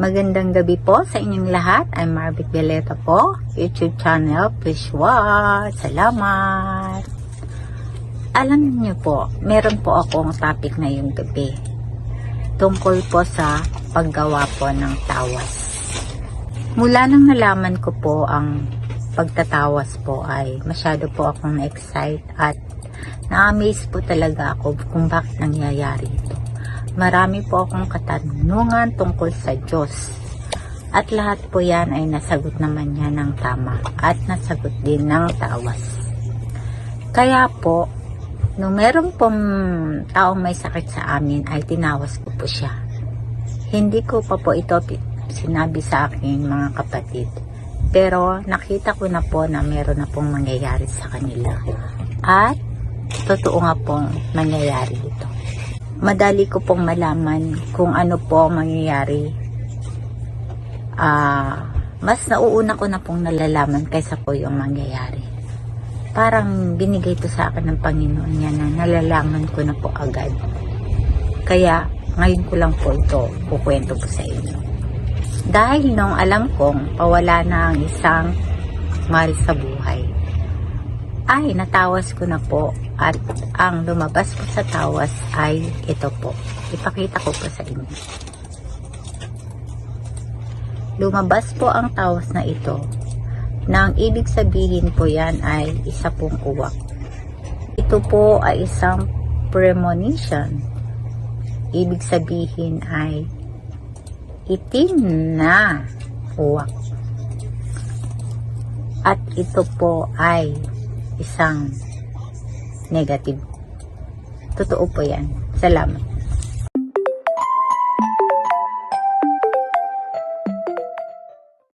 Magandang gabi po sa inyong lahat. I'm Marvic Violeta po. YouTube channel, watch. Salamat. Alam niyo po, meron po akong topic ngayong gabi. Tungkol po sa paggawa po ng tawas. Mula nang nalaman ko po ang pagtatawas po ay masyado po akong na-excite at na-amaze po talaga ako kung bakit nangyayari. Marami po akong katanungan tungkol sa Diyos. At lahat po yan ay nasagot naman niya ng tama at nasagot din ng tawas. Kaya po, nung meron pong taong may sakit sa amin ay tinawas ko po siya. Hindi ko pa po ito sinabi sa aking mga kapatid. Pero nakita ko na po na meron na pong mangyayari sa kanila. At totoo nga pong mangyayari. Madali ko pong malaman kung ano po ang mangyayari. Ah, mas nauuna ko na pong nalalaman kaysa po yung mangyayari. Parang binigay to sa akin ng Panginoon niya na nalalaman ko na po agad. Kaya ngayon ko lang po ito kukwento po sa inyo. Dahil nung alam kong pawala na ang isang mahal sa buhay, ay natawas ko na po at ang lumabas po sa tawas ay ito po. Ipakita ko po sa inyo. Lumabas po ang tawas na ito na ang ibig sabihin po yan ay isa pong uwak. Ito po ay isang premonition. Ibig sabihin ay itim na uwak. At ito po ay isang negative. Totoo po yan. Salamat.